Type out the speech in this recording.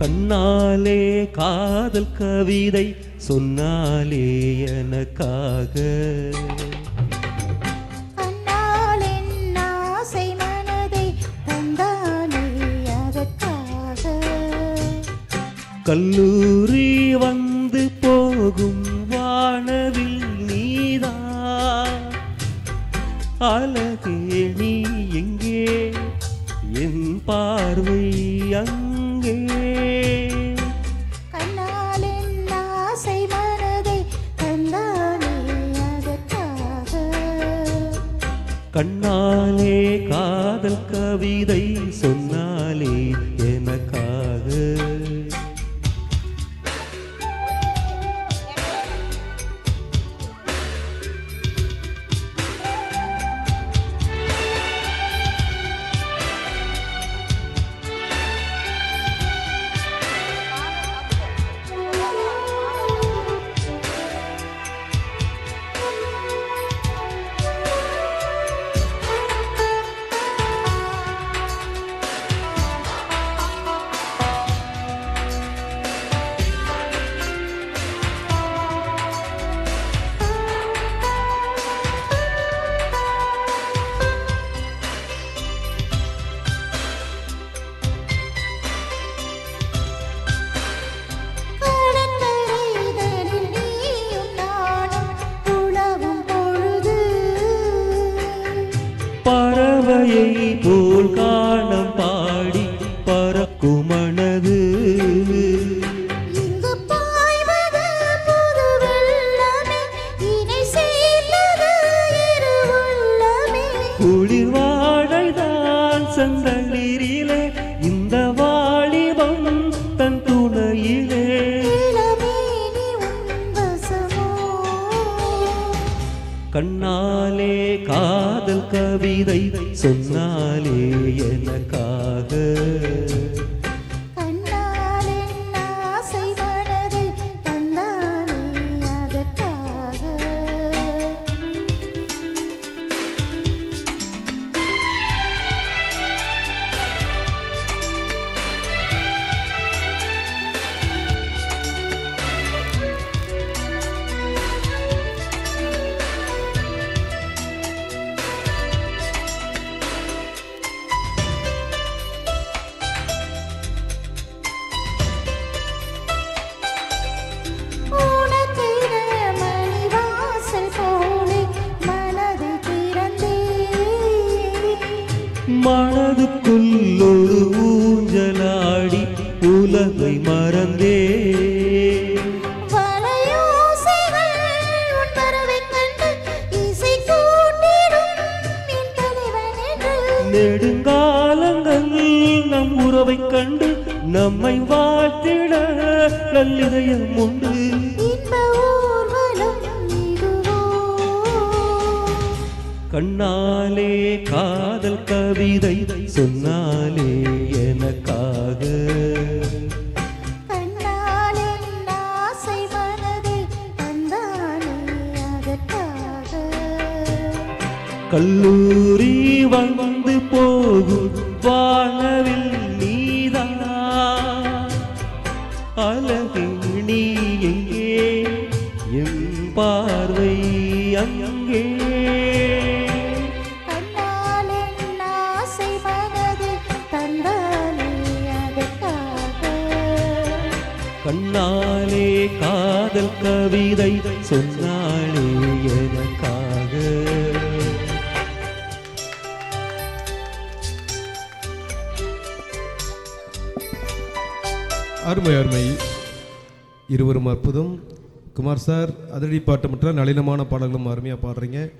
கண்ணாலே காதல் கவிதை சொன்னாலே எனக்காக. கல்லூரி வந்து போகும் வானவில் நீதா. அழகே நீ எங்கே? என் பார்வை அங்கே கண்ணாலே காதல் கவிதை சொன்னார். பறவையை போல் காணம் பாடி பறக்கும் மனது இங்கு பாய்வது இதை சொன்னாலே எனக்காக. கூட்டிடும் என் தலைவன் என்று. நெடுங்காலங்கள் நம் உறவைக் கண்டு நம்மை வாழ்த்திட நல்லிதயம் உண்டு. கண்ணாலே காதல் கவிதை சொன்னாலே எனக்காக. கல்லூரி வந்து போகும் வானவில் நீதான். அழகு நீ கண்ணாலே காதல் கவிதை சொன்னாலே எனக்காக. அருமை அருமை. இருவரும் அற்புதம். குமார் சார் அதிரடி பாட்டு மற்றும் நளினமான பாடல்களும் அருமையாக பாடுறீங்க.